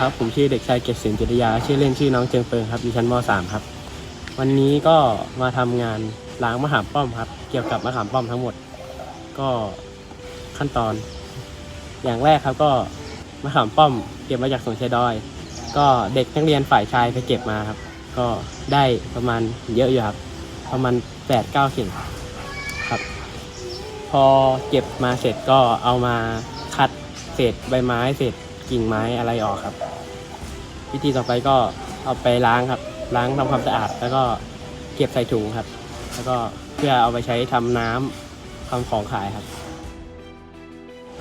ครับ ผมชื่อเด็กชายเกษสินจิตยา ชื่อเล่นชื่อน้องเจิงเปิงครับอยู่ชั้นม .3 ครับ วันนี้ก็มาทำงานล้างมะขามป้อมครับ เกี่ยวกับมะขามป้อมทั้งหมด ก็ขั้นตอน อย่างแรกครับก็มะขามป้อมเก็บมาจากสวนชายดอย ก็เด็กนักเรียนฝ่ายชายไปเก็บมาครับ ก็ได้ประมาณเยอะอยู่ครับ ประมาณ8ปดเก้าเข่งครับ พอเก็บมาเสร็จก็เอามาคัดเศษใบไม้เศษ กิ่งไม้อะไรออกครับ วิธีต่อไปก็เอาไปล้างครับ ล้างทำความสะอาด แล้วก็เก็บใส่ถุงครับ แล้วก็เพื่อเอาไปใช้ทำน้ำทำของขายครับ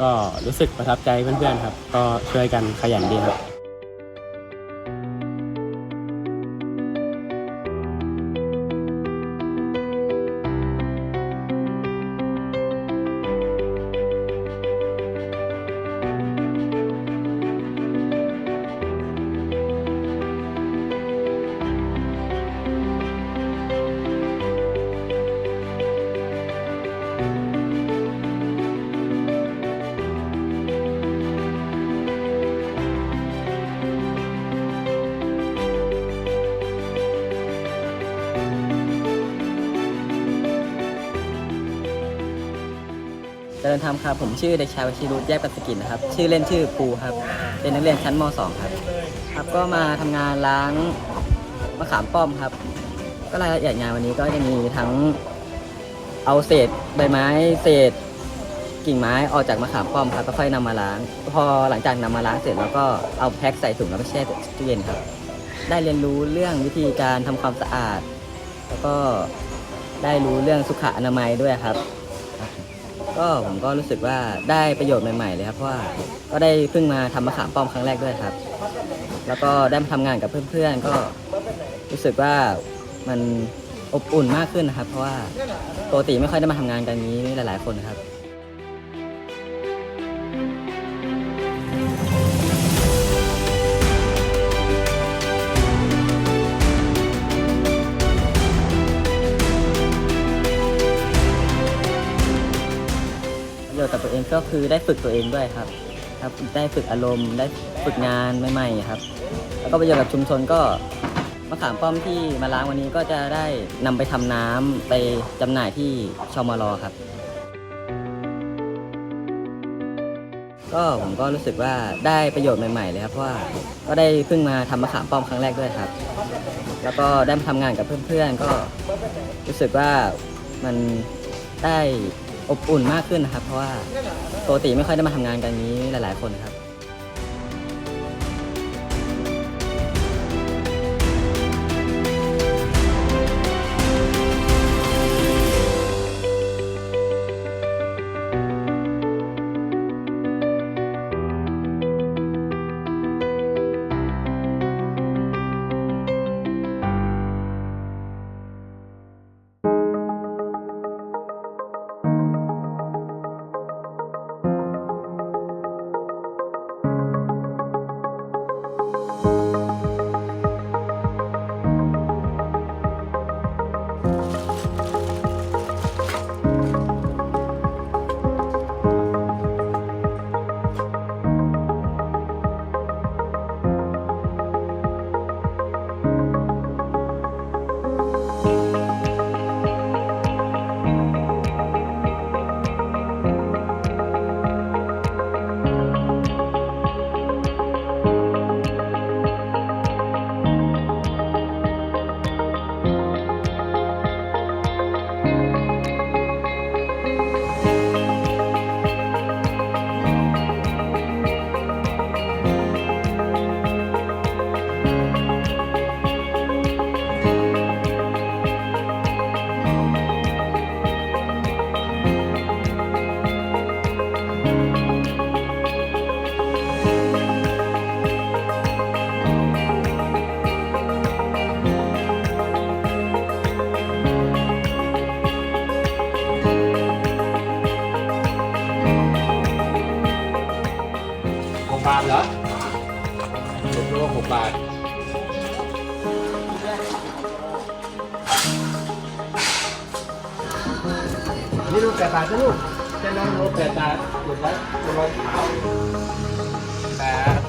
ก็รู้สึกประทับใจเพื่อนๆครับ ก็ช่วยกันขยันดีครับ เจริญธรรมครับผมชื่อเด็กชายวชิรุตแยกปัสกินนะครับ ชื่อเล่นชื่อปูครับ เป็นนักเรียนชั้นม .2 ครับ ครับก็มาทำงานล้างมะขามป้อมครับ ก็รายละเอียดงานวันนี้ก็จะมีทั้งเอาเศษใบไม้เศษ กิ่งไม้ออกจากมะขามป้อมครับก็ค่อยนำมาล้าง พอหลังจากนำมาล้างเสร็จแล้วก็เอาแพ็คใส่ถุงแล้วก็แช่ตู้เย็นครับ ได้เรียนรู้เรื่องวิธีการทำความสะอาด แล้วก็ได้รู้เรื่องสุขอนามัยด้วยครับ ก็ผมก็รู้สึกว่าได้ประโยชน์ใหม่ๆเลยครับเพราะว่าก็ได้เพิ่งมาทำมะขามป้อมครั้งแรกด้วยครับ แล้วก็ได้มาทำงานกับเพื่อนๆก็รู้สึกว่ามันอบอุ่นมากขึ้นนะครับ เพราะว่าปกติไม่ค่อยได้มาทำงานกันนี้หลาย ๆ คนนะครับ ประโยชน์กับตัวเองก็คือได้ฝึกตัวเองด้วยครับ ครับได้ฝึกอารมณ์ ได้ฝึกงานใหม่ๆครับ แล้วก็ประโยชน์กับชุมชนก็มะขามป้อมที่มาล้างวันนี้ก็จะได้นำไปทำน้ำไปจำหน่ายที่ชมรครับ ก็ผมก็รู้สึกว่าได้ประโยชน์ใหม่ๆเลยครับเพราะว่าก็ได้เพิ่งมาทำมะขามป้อมครั้งแรกด้วยครับ แล้วก็ได้มาทำงานกับเพื่อนๆก็รู้สึกว่ามันได้ อบอุ่นมากขึ้นนะครับ เพราะว่าปกติไม่ค่อยได้มาทำงานกันนี้หลาย ๆ คนครับ บาทนี่ลูกแปดบาทนะลูกแค่นั้นลูกแปดบาหยุดแล้วลงรอล้าแปด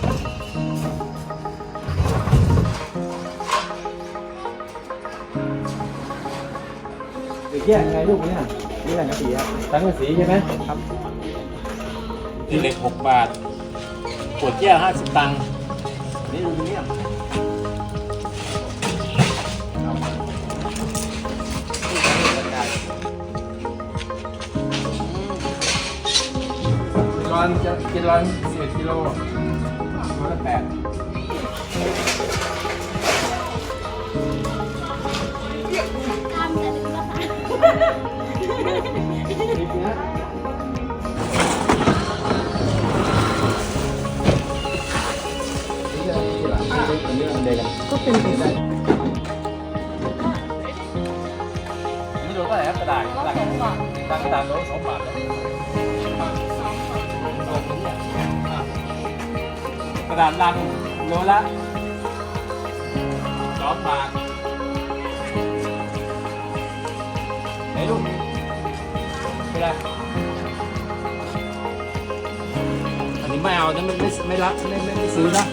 แยกไงลูกเนี่ยนี่แหละสีครับสังกะสีใช่ไหมครับนี่เหล็กหกบาทขวดแก้วห้าสิบตังค์ จะกิโลสิบเอ็ดกิโลร้อยละแปดนี่นะนี่จะนี่หลังนี่เป็นเรื่องเดียวกันก็เป็นไปได้นี่โลเท่าไหร่ครับกระดาษกระดาษกระดาษโลสองบาทแล้ว ระดาษลังโลละสองบาทไหนลูกไม่ได้อันนี้ไม่เอานะไม่ไม่ไม่รับไม่ไม่ไม่ซื้อนะ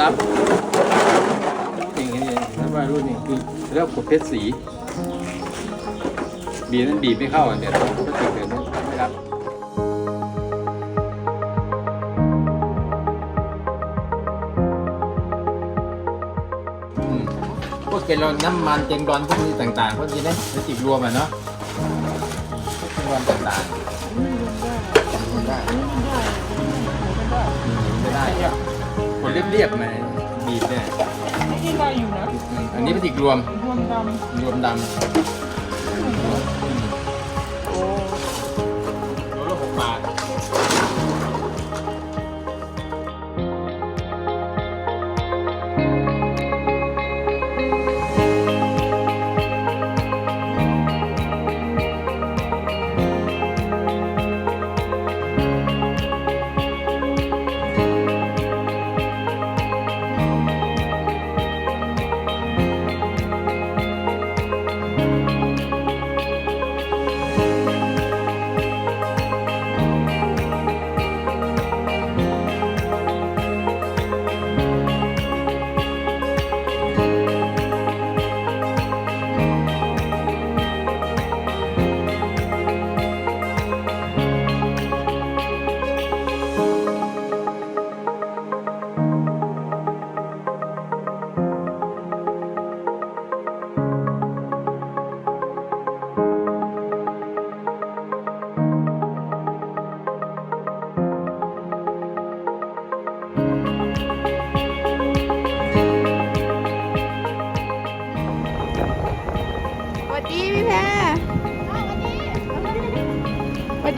รับอย่างนี้นั่นว่ารุ่นนี้คือเรียกว่าขวดเพชรสีบีนั้นบีบไม่เข้าอะเดี๋ยวก็ติดเดี๋ยวนั้นไม่รับพวกเกลอนน้ำมันเจงดอนพวกนี้ต่างๆพวกนี้เนี่ยพลาสติกรวมอะเนาะพวกเจงดอนต่างๆไม่ได้ไม่ได้คน เรียบๆมาบีบเนี่ย นี่ได้อยู่นะอันนี้พลาสติกรวมรวมดรวมดำ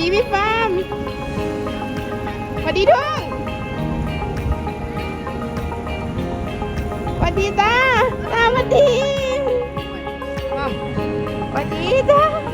ดีพี่ฟาร์มสวัสดีทุ่งสวัสดีตาตาสวัสดีสวัสดีตา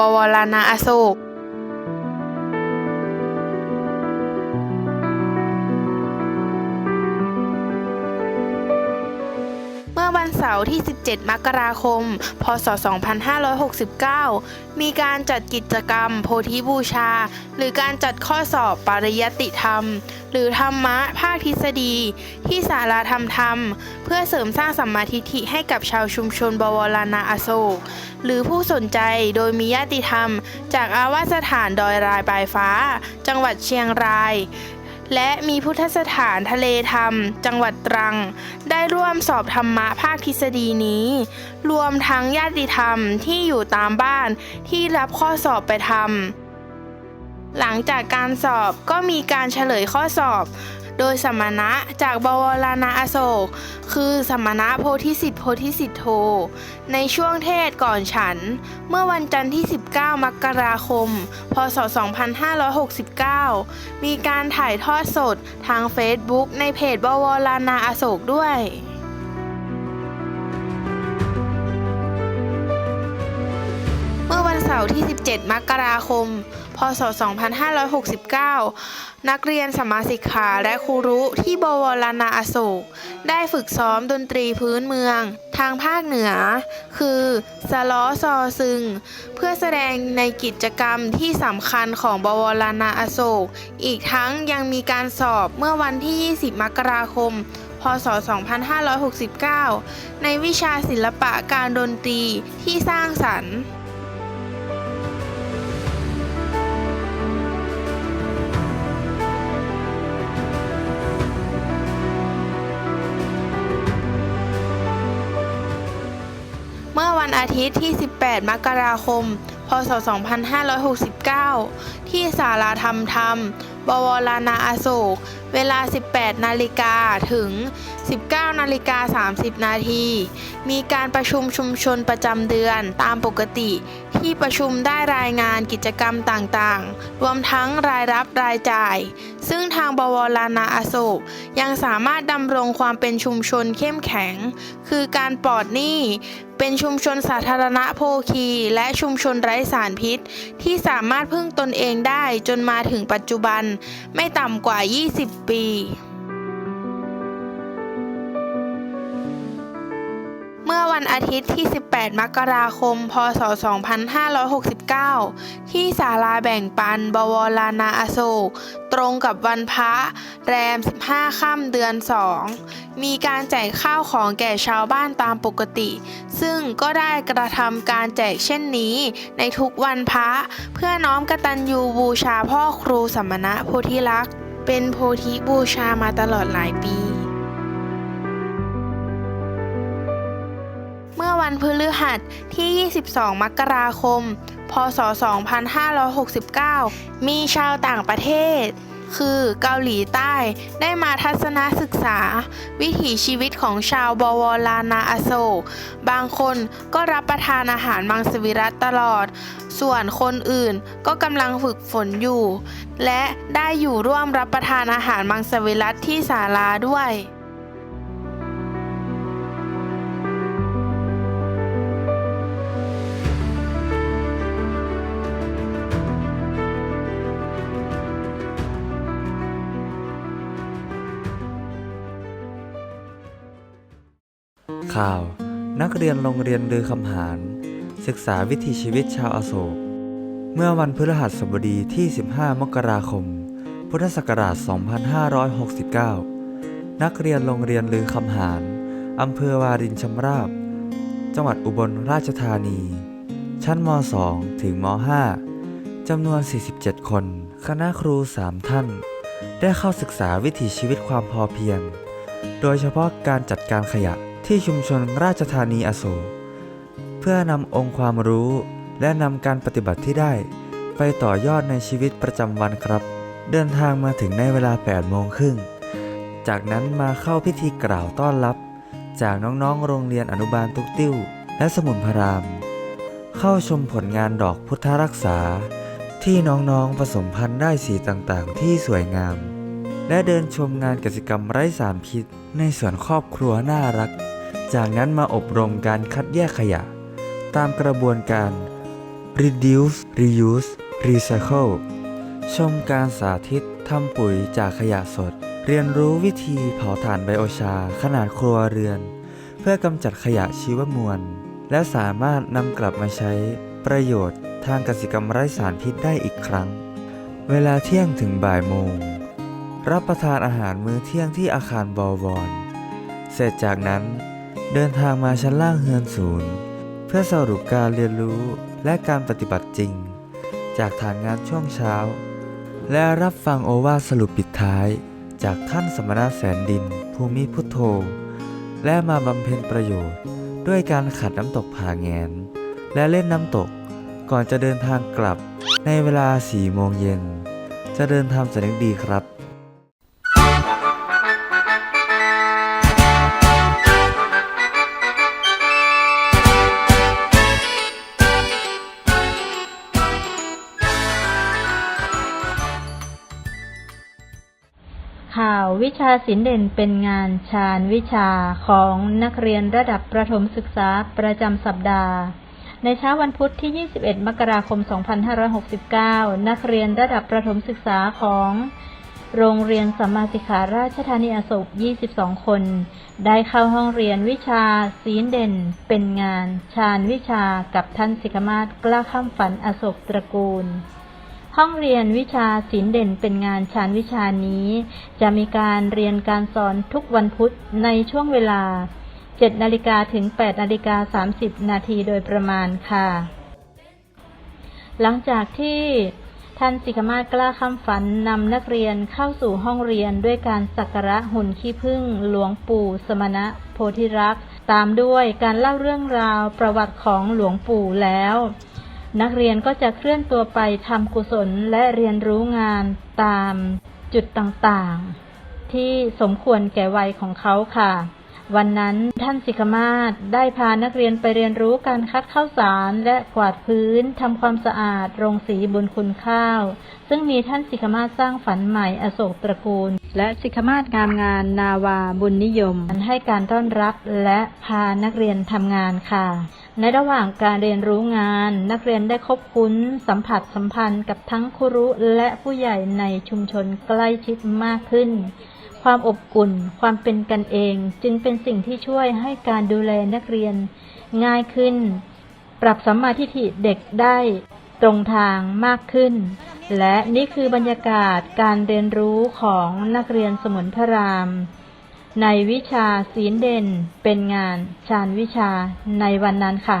บวรณาอโศกเมื่อวันเสาร์ที่ 17 มกราคม พศ 2569 มีการจัดกิจกรรมโพธิบูชา หรือการจัดข้อสอบปริยติธรรม หรือธรรมะภาคทฤษฎี ที่ศาลาธรรมธรรม เพื่อเสริมสร้างสัมมาทิฏฐิให้กับชาวชุมชนบวรณาอโศก หรือผู้สนใจโดยมีญาติธรรม จากอาวาสถานดอยรายปลายฟ้า จังหวัดเชียงรายและมีพุทธสถานทะเลธรรม จังหวัดตรัง ได้ร่วมสอบธรรมะภาคทฤษฎีนี้ รวมทั้งญาติธรรมที่อยู่ตามบ้านที่รับข้อสอบไปทำ หลังจากการสอบก็มีการเฉลยข้อสอบ โดยสมณะจากบวรณาอโศก คือสมณะโพธิสิทธิโพธิสิทธโธ ในช่วงเทศก่อนฉัน เมื่อวันจันทร์ที่ 19 มกราคม พศ 2569 มีการถ่ายทอดสดทางเฟซบุ๊กในเพจบวรณาอโศกด้วย สาร์ที่ 17 มกราคม พศ 2569 นักเรียนสมมาสิกขาและครูรุที่บวรณาอโศก ได้ฝึกซ้อมดนตรีพื้นเมือง ทางภาคเหนือ คือสล้อซอซึง เพื่อแสดงในกิจกรรมที่สำคัญของบวรณาอโศก อีกทั้งยังมีการสอบเมื่อวันที่ 20 มกราคมพศ 2569 ในวิชาศิลปะการดนตรีที่สร้างสรรค์ อาทิตย์ที่ 18 มกราคม พศ 2569 ที่ศาลาธรรมธรรมบวรณาอโศก เวลา 18 นาฬิกาถึง 19 นาฬิกา 30 นาที มีการประชุมชุมชนประจำเดือนตามปกติ ที่ประชุมได้รายงานกิจกรรมต่างๆ รวมทั้งรายรับรายจ่าย ซึ่งทางบวรณาอโศก ยังสามารถดำรงความเป็นชุมชนเข้มแข็ง คือการปลอดหนี้เป็นชุมชนสาธารณะโภคีและชุมชนไร้สารพิษ ที่สามารถพึ่งตนเองได้จนมาถึงปัจจุบันไม่ต่ำกว่า 20 ปี วันอาทิตย์ที่ 18 มกราคม พศ 2569 ที่ศาลาแบ่งปัน บวรณาอโศก ตรงกับวันพระแรม 15 ค่ำเดือน 2 มีการแจกข้าวของแก่ชาวบ้านตามปกติ ซึ่งก็ได้กระทำการแจกเช่นนี้ ในทุกวันพระ เพื่อน้อมกตัญญูบูชาพ่อครูสมณะโพธิลักษ์ เป็นโพธิบูชามาตลอดหลายปี วันพฤหัสที่ 22 มกราคม พศ 2569 มีชาวต่างประเทศ คือเกาหลีใต้ได้มาทัศนศึกษา วิถีชีวิตของชาวบวรนาอโศก บางคนก็รับประทานอาหารมังสวิรัตตลอด ส่วนคนอื่นก็กำลังฝึกฝนอยู่ และได้อยู่ร่วมรับประทานอาหารมังสวิรัตที่ศาลาด้วย ข่าว นักเรียนโรงเรียนลือคำหาร ศึกษาวิถีชีวิตชาวอโศก เมื่อวันพฤหัสบดีที่ 15 มกราคม พุทธศักราช 2569 นักเรียนโรงเรียนลือคำหารอำเภอวารินชำราบ จังหวัดอุบลราชธานี ชั้นม 2 ถึงม 5 จำนวน 47 คน คณะครู 3 ท่าน ได้เข้าศึกษาวิถีชีวิตความพอเพียง โดยเฉพาะการจัดการขยะ ที่ชุมชนราชธานีอโศกเพื่อนำองค์ความรู้และนำการปฏิบัติที่ได้ ไปต่อยอดในชีวิตประจำวันครับ เดินทางมาถึงในเวลา8โมงครึ่งจากนั้นมาเข้าพิธีกล่าวต้อนรับ จากน้องๆโรงเรียนอนุบาลตุกติ้ว และสมุนพราม เข้าชมผลงานดอกพุทธรักษา ที่น้องๆผสมพันธุ์ได้สีต่างๆ ที่สวยงาม และเดินชมงานกิจกรรมไร้สารพิษ ในสวนครอบครัวน่ารัก จากนั้นมาอบรมการคัดแยกขยะ ตามกระบวนการ reduce reuse recycle ชมการสาธิตทำปุ๋ยจากขยะสด เรียนรู้วิธีเผาถ่านไบโอชาขนาดครัวเรือน เพื่อกำจัดขยะชีวมวล และสามารถนำกลับมาใช้ประโยชน์ทางกสิกรรมไร้สารพิษได้อีกครั้ง เวลาเที่ยงถึงบ่ายโมง รับประทานอาหารมื้อเที่ยงที่อาคารบอวรเสร็จจากนั้น เดินทางมาชั้นล่างเฮือนศูนย์ เพื่อสรุปการเรียนรู้และการปฏิบัติจริง จากฐานงานช่วงเช้า และรับฟังโอวาสรุปปิดท้าย จากท่านสมณะแสนดิน ภูมิพุทโธ และมาบำเพ็ญประโยชน์ ด้วยการขัดน้ำตกผาแงน และเล่นน้ำตกก่อนจะเดินทางกลับในเวลา4โมงเย็น จะเดินทางสนึกดีครับ วิชาศิลป์เด่นเป็นงานชาญวิชาของนักเรียนระดับประถมศึกษาประจำสัปดาห์ ในเช้าวันพุธที่ 21 มกราคม 2569 นักเรียนระดับประถมศึกษาของโรงเรียนสัมมาสิขาราชธานีอโศก 22 คน ได้เข้าห้องเรียนวิชาศีลเด่น เป็นงาน ชาญวิชากับท่านสิกมาศกล้าข้ามฝันอโศกตระกูล ห้องเรียนวิชาศิลป์เด่นเป็นงานชาญวิชานี้ จะมีการเรียนการสอนทุกวันพุธในช่วงเวลา 7 นาฬิกาถึง 8 นาฬิกา 30 นาทีโดยประมาณค่ะ หลังจากที่ท่านสิกมาศกล้าคำฝันนำนักเรียนเข้าสู่ห้องเรียนด้วยการสักการะหุ่นขี้ผึ้งหลวงปู่สมณะโพธิรักษ์ ตามด้วยการเล่าเรื่องราวประวัติของหลวงปู่แล้ว นักเรียนก็จะเคลื่อนตัวไปทำกุศลและเรียนรู้งานตามจุดต่างๆ ที่สมควรแก่วัยของเขาค่ะ วันนั้นท่านสิกมาศได้พานักเรียนไปเรียนรู้การคัดข้าวสารและกวาดพื้นทำความสะอาด โรงสีบนคุณข้าว ซึ่งมีท่านสิกมาศสร้างฝันใหม่อโศกตระกูล และสิกมาศงามงานนาวาบุญนิยมให้การต้อนรับและพานักเรียนทำงานค่ะ ในระหว่างการเรียนรู้งาน นักเรียนได้คบคุ้น สัมผัสสัมพันธ์กับทั้งครูและผู้ใหญ่ในชุมชนใกล้ชิดมากขึ้น ความอบอุ่น ความเป็นกันเอง จึงเป็นสิ่งที่ช่วยให้การดูแลนักเรียน ง่ายขึ้น ปรับสัมมาทิฏฐิเด็กได้ตรงทางมากขึ้น และนี่คือบรรยากาศการเรียนรู้ของนักเรียนสมุนพระราม ในวิชาศีลเด่นเป็นงานชาญวิชาในวันนั้นค่ะ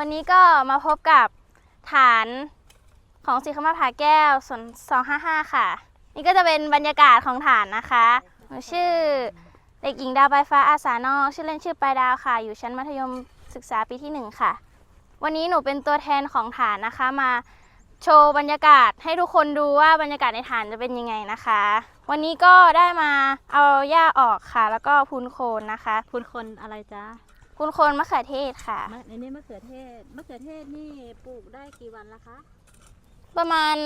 วันนี้ก็มาพบกับฐานของสีขมาผาแก้วส่วน255 ค่ะ นี่ก็จะเป็นบรรยากาศของฐานนะคะหนูชื่อเด็กหญิงดาวใบฟ้าอาสานอกชื่อเล่นชื่อปลายดาวค่ะ อยู่ชั้นมัธยมศึกษาปีที่ 1 ค่ะ วันนี้หนูเป็นตัวแทนของฐานนะคะมาโชว์บรรยากาศให้ทุกคนดูว่าบรรยากาศในฐานจะเป็นยังไงนะคะ วันนี้ก็ได้มาเอาหญ้าออกค่ะ แล้วก็พูนโคนนะคะคุณคนอะไรจ๊ะ พูนโคนมะเขือเทศค่ะ มะในนี้มะเขือเทศ มะเขือเทศนี่ปลูกได้กี่วันละคะ ประมาณ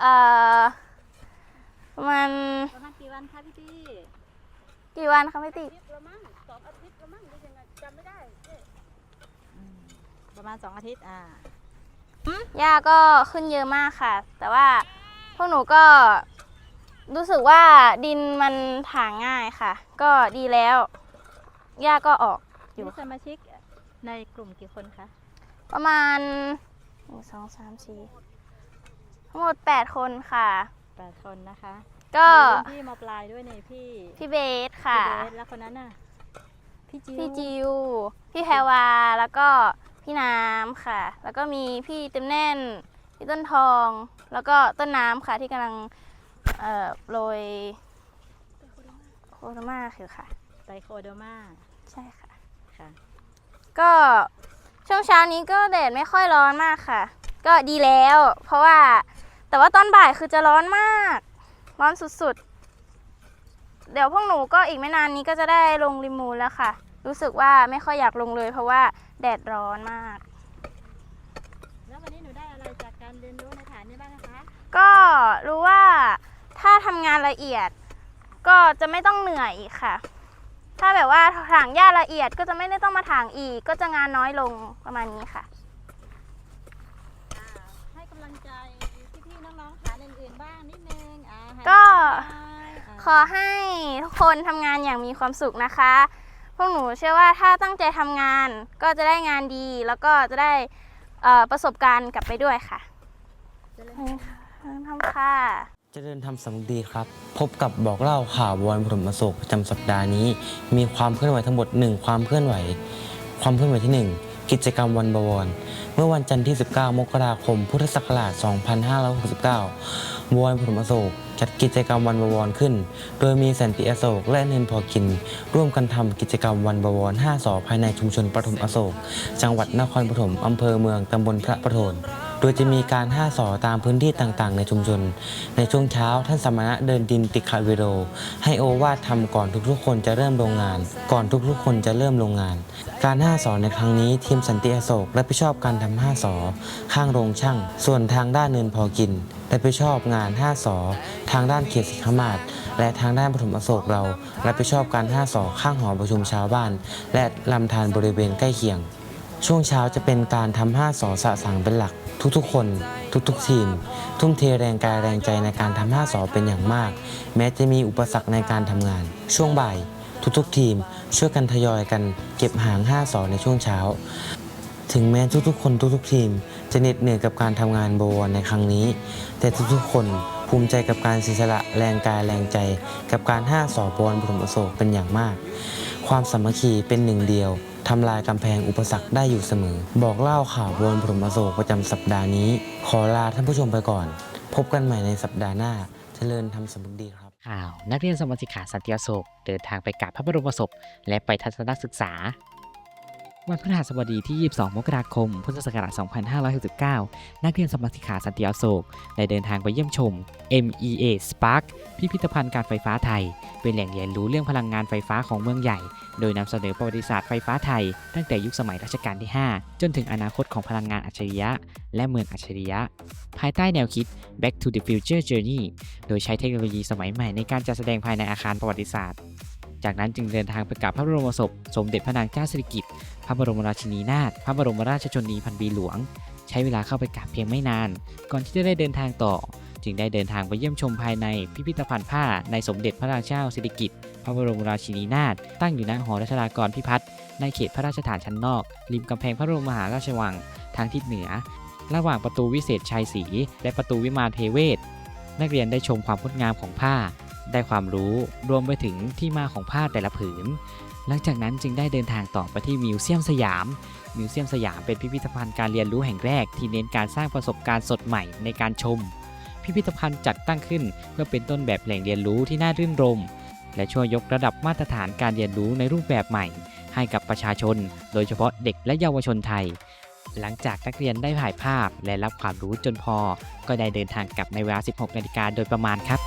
เอ่อ ประมาณประมาณกี่วันคะพี่ตี้กี่วันคะไม่ติดประมาณสองอาทิตย์ประมาณหรือยังไงจำไม่ได้ประมาณ2อาทิตย์ อ่า หญ้าก็ขึ้นเยอะมากค่ะ แต่ว่าพวกหนูก็รู้สึกว่าดินมันถางง่ายค่ะ ก็ดีแล้ว หญ้าก็ออกอยู่มีสมาชิกในกลุ่มกี่คนคะ ประมาณหนึ่งสองสามสี่ทั้งหมดแปดคนค่ะ8คนนะคะก็มีรุ่นพี่มปลายด้วยเนี่ยพี่พี่เบสค่ะ พี่เบสแล้วคนนั้นน่ะ พี่จิวพี่จิว พี่แพรวา แล้วก็พี่น้ำค่ะ แล้วก็มีพี่เต็มแน่น พี่ต้นทอง แล้วก็ต้นน้ำค่ะที่กำลังเอ่อโรยโคโรมาคือค่ะไตโคโดมาใช่ค่ะ ค่ะ ก็ช่วงเช้านี้ก็แดดไม่ค่อยร้อนมากค่ะ ก็ดีแล้ว เพราะว่าแต่ว่าตอนบ่ายคือจะร้อนมาก ร้อนสุดๆ เดี๋ยวพวกหนูก็อีกไม่นานนี้ก็จะได้ลงริมูนแล้วค่ะ รู้สึกว่าไม่ค่อยอยากลงเลย เพราะว่าแดดร้อนมาก แล้ววันนี้หนูได้อะไรจากการเรียนรู้ในฐานนี้บ้างนะคะ ก็รู้ว่าถ้าทำงานละเอียด ก็จะไม่ต้องเหนื่อยอีกค่ะ ถ้าแบบว่าถางหญ้าละเอียดก็จะไม่ได้ต้องมาถางอีก ก็จะงานน้อยลงประมาณนี้ค่ะให้กำลังใจพี่ๆน้องๆฐานอื่นๆบ้างนิดนึงอ่าให้ก็กำลังใจอ่าขอให้ทุกคนทำงานอย่างมีความสุขนะคะ พวกหนูเชื่อว่าถ้าตั้งใจทำงานก็จะได้งานดี แล้วก็จะได้เอ่อประสบการณ์กลับไปด้วยค่ะทำค่ะเจริญธรรมสำดีครับ พบกับบอกเล่าข่าววอนปฐมอโศกประจำสัปดาห์นี้ มีความเคลื่อนไหวทั้งหมด 1 ความเคลื่อนไหว ความเคลื่อนไหวที่ 1 กิจกรรมวันบวร เมื่อวันจันทร์ที่ 19 มกราคม พุทธศักราช 2569วอนปฐมอโศกจัดกิจกรรมวันบวรขึ้น โดยมีสันติอโศกและเนินพอกิน ร่วมกันทำกิจกรรมวันบวร5สอภายในชุมชนปฐมอโศก จังหวัดนครปฐมอำเภอเมืองตำบลพระประโทน โดยจะมีการห้าสอตามพื้นที่ต่างๆ ในชุมชน ในช่วงเช้าท่านสมณะเดินดินติคาเวโร ให้โอวาททำก่อนทุกๆ คนจะเริ่มลงงาน ก่อนทุกๆ คนจะเริ่มลงงาน การห้าสอในครั้งนี้ทีมสันติอโศกรับผิดชอบการทำห้าสอข้างโรงช่าง ส่วนทางด้านเนินพอกินรับผิดชอบงานห้าสอทางด้านเขตสิกขมาศและทางด้านปฐมอโศกเรารับผิดชอบการห้าสอข้างหอประชุมชาวบ้าน และลำธารบริเวณใกล้เคียง ช่วงเช้าจะเป็นการทำห้าสอสะสังเป็นหลัก ทุกๆ คน ทุกๆ ทีม ทุ่มเทแรงกายแรงใจในการทำห้าสอเป็นอย่างมาก แม้จะมีอุปสรรคในการทำงาน ช่วงบ่าย ทุกๆ ทีม ช่วยกันทยอยกัน เก็บหางห้าสอในช่วงเช้า ถึงแม้ทุกๆ คนทุกๆ ทีม จะเหน็ดเหนื่อยกับการทำงานโบวในครั้งนี้ แต่ทุกๆ คนภูมิใจกับการเสียสละแรงกายแรงใจ กับการห้าสอบวรปฐมอโศกเป็นอย่างมาก ความสามัคคีเป็นหนึ่งเดียว ทำลายกำแพงอุปสรรคได้อยู่เสมอ บอกเล่าข่าววนผลมอโศกประจำสัปดาห์นี้ ขอลาท่านผู้ชมไปก่อน พบกันใหม่ในสัปดาห์หน้าเจริญทำสำนึกดีครับข่าว นักเรียนสมาชิขาสันติอโศกเดินทางไปกราบพระบรมศพและไปทัศนศึกษา วันพฤหัสบดีที่ 22 มกราคม พุทธศักราช 2569 นักเรียนสมาชิกขาสันติอโศก ได้เดินทางไปเยี่ยมชม MEA Spark พิพิธภัณฑ์การไฟฟ้าไทย เป็นแหล่งเรียนรู้เรื่องพลังงานไฟฟ้าของเมืองใหญ่ โดยนำเสนอประวัติศาสตร์ไฟฟ้าไทย ตั้งแต่ยุคสมัยรัชกาลที่ 5 จนถึงอนาคตของพลังงานอัจฉริยะ และเมืองอัจฉริยะ ภายใต้แนวคิด Back to the Future Journey โดยใช้เทคโนโลยีสมัยใหม่ในการจัดแสดงภายในอาคารประวัติศาสตร์ จากนั้นจึงเดินทางไปกราบพระบรมศพ สมเด็จพระนางเจ้าสิริกิติ พระบรมราชินีนาถพระบรมราชชนนีพันปีหลวง ใช้เวลาเข้าไปกราบเพียงไม่นาน ก่อนที่จะได้เดินทางต่อ จึงได้เดินทางไปเยี่ยมชมภายในพิพิธภัณฑ์ผ้าในสมเด็จพระนางเจ้าสิริกิติ์พระบรมราชินีนาถตั้งอยู่ณหอรัชดากรพิพัฒน์ในเขตพระราชฐานชั้นนอก ริมกำแพงพระบรมมหาราชวัง ทางทิศเหนือ ระหว่างประตูวิเศษชัยศรีและประตูวิมานเทเวศ นักเรียนได้ชมความงดงามของผ้า ได้ความรู้รวมไปถึงที่มาของผ้าแต่ละผืน หลังจากนั้นจึงได้เดินทางต่อไปที่มิวเซียมสยาม มิวเซียมสยามเป็นพิพิธภัณฑ์การเรียนรู้แห่งแรก ที่เน้นการสร้างประสบการณ์สดใหม่ในการชม พิพิธภัณฑ์จัดตั้งขึ้น เพื่อเป็นต้นแบบแหล่งเรียนรู้ที่น่ารื่นรม และช่วยยกระดับมาตรฐานการเรียนรู้ในรูปแบบใหม่ ให้กับประชาชน โดยเฉพาะเด็กและเยาวชนไทย หลังจากนักเรียนได้ถ่ายภาพและรับความรู้จนพอ ก็ได้เดินทางกลับในเวลา 16 นาฬิกาโดยประมาณครับ